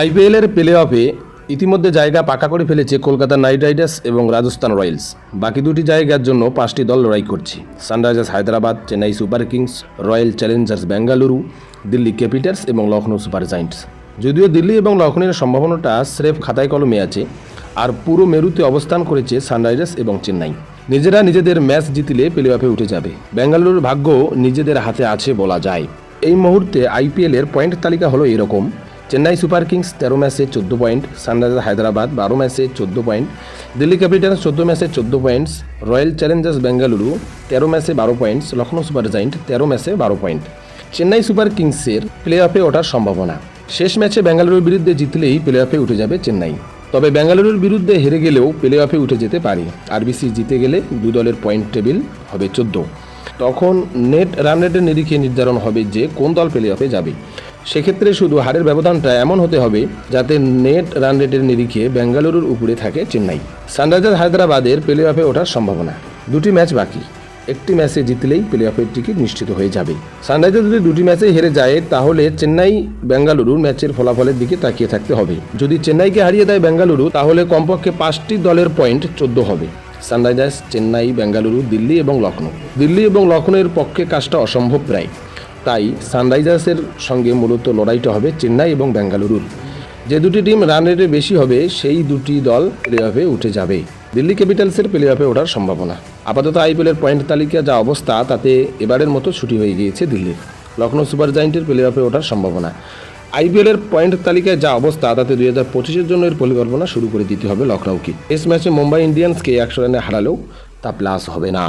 আইপিএলের প্লে অফে ইতিমধ্যে জায়গা পাকা করে ফেলেছে কলকাতা নাইট রাইডার্স এবং রাজস্থান রয়্যালস। বাকি দুটি জায়গার জন্য পাঁচটি দল লড়াই করছে। Sunrisers Hyderabad, Chennai super kings, royal challengers Bengaluru, Delhi capitals এবং লখনৌ সুপার জায়েন্টস। যদিও দিল্লি এবং লখনৌয়ের সম্ভাবনাটা স্রেফ খাতায় কলমে আছে, আর পুরো মেরুতে অবস্থান করেছে সানরাইজার্স এবং চেন্নাই। নিজেরা নিজেদের ম্যাচ জিতলে প্লে অফে উঠে যাবে। বেঙ্গালুরুর ভাগ্য নিজেদের হাতে আছে বলা যায়। এই মুহূর্তে আইপিএলের পয়েন্ট তালিকা হলো এরকম চেন্নাই সুপার কিংস তেরো ম্যাচে চোদ্দ পয়েন্ট, সানরাইজার্স হায়দ্রাবাদ বারো ম্যাচে চোদ্দ পয়েন্ট, দিল্লি ক্যাপিটালস চোদ্দ ম্যাচে চোদ্দ পয়েন্টস, রয়্যাল চ্যালেঞ্জার্স বেঙ্গালুরু তেরো ম্যাচে বারো পয়েন্টস লখনৌ সুপার জায়েন্ট তেরো ম্যাচে বারো পয়েন্ট। চেন্নাই সুপার কিংসের প্লে অফে ওঠার সম্ভাবনা। শেষ ম্যাচে বেঙ্গালুরুর বিরুদ্ধে জিতলেই প্লে অফে উঠে যাবে চেন্নাই। তবে বেঙ্গালুরুর বিরুদ্ধে হেরে গেলেও প্লে অফে উঠে যেতে পারে। আরবিসি জিতে গেলে দু দলের পয়েন্ট টেবিল হবে চোদ্দ। তখন নেট রান রেটের নিরিখে নির্ধারণ হবে যে কোন দল প্লে অফে যাবে। সেক্ষেত্রে শুধু হারের ব্যবধানটা এমন হতে হবে যাতে নেট রান রেটের নিরিখে বেঙ্গালুরুর উপরে থাকে চেন্নাই। সানরাইজার্স হায়দ্রাবাদের প্লে অফে ওঠার সম্ভাবনা। দুটি ম্যাচ বাকি। একটি ম্যাচে জিতলেই প্লে অফের টিকিট নিশ্চিত হয়ে যাবে। সানরাইজার্স যদি দুটি ম্যাচে হেরে যায়, তাহলে চেন্নাই বেঙ্গালুরুর ম্যাচের ফলাফলের দিকে তাকিয়ে থাকতে হবে। যদি চেন্নাইকে হারিয়ে দেয় বেঙ্গালুরু, তাহলে কমপক্ষে পাঁচটি দলের পয়েন্ট চোদ্দ হবে। সানরাইজার্স, চেন্নাই, বেঙ্গালুরু, দিল্লি এবং লখনৌ দিল্লি এবং লখনৌয়ের পক্ষে কাজটা অসম্ভব প্রায়। তাই সানরাইজার্সের সঙ্গে মূলত লড়াইটা হবে চেন্নাই এবং বেঙ্গালুরুর। যে দুটি টিম রান রেটে বেশি হবে, সেই দুটি দল প্লে অফে উঠে যাবে। দিল্লি ক্যাপিটালসের প্লে অফে ওঠার সম্ভাবনা। আপাতত আইপিএলের পয়েন্ট তালিকা যা অবস্থা, তাতে এবারের মতো ছুটি হয়ে গিয়েছে দিল্লির। লখনৌ সুপার জায়েন্টের প্লে অফে ওঠার সম্ভাবনা। আইপিএলের পয়েন্ট তালিকায় যা অবস্থা, তাতে দুই হাজার পঁচিশের জন্য এর পরিকল্পনা শুরু করে দিতে হবে লখনৌকে টেস্ট ম্যাচে মুম্বাই ইন্ডিয়ান্সকে একশো রানে হারালেও তা প্লাস হবে না।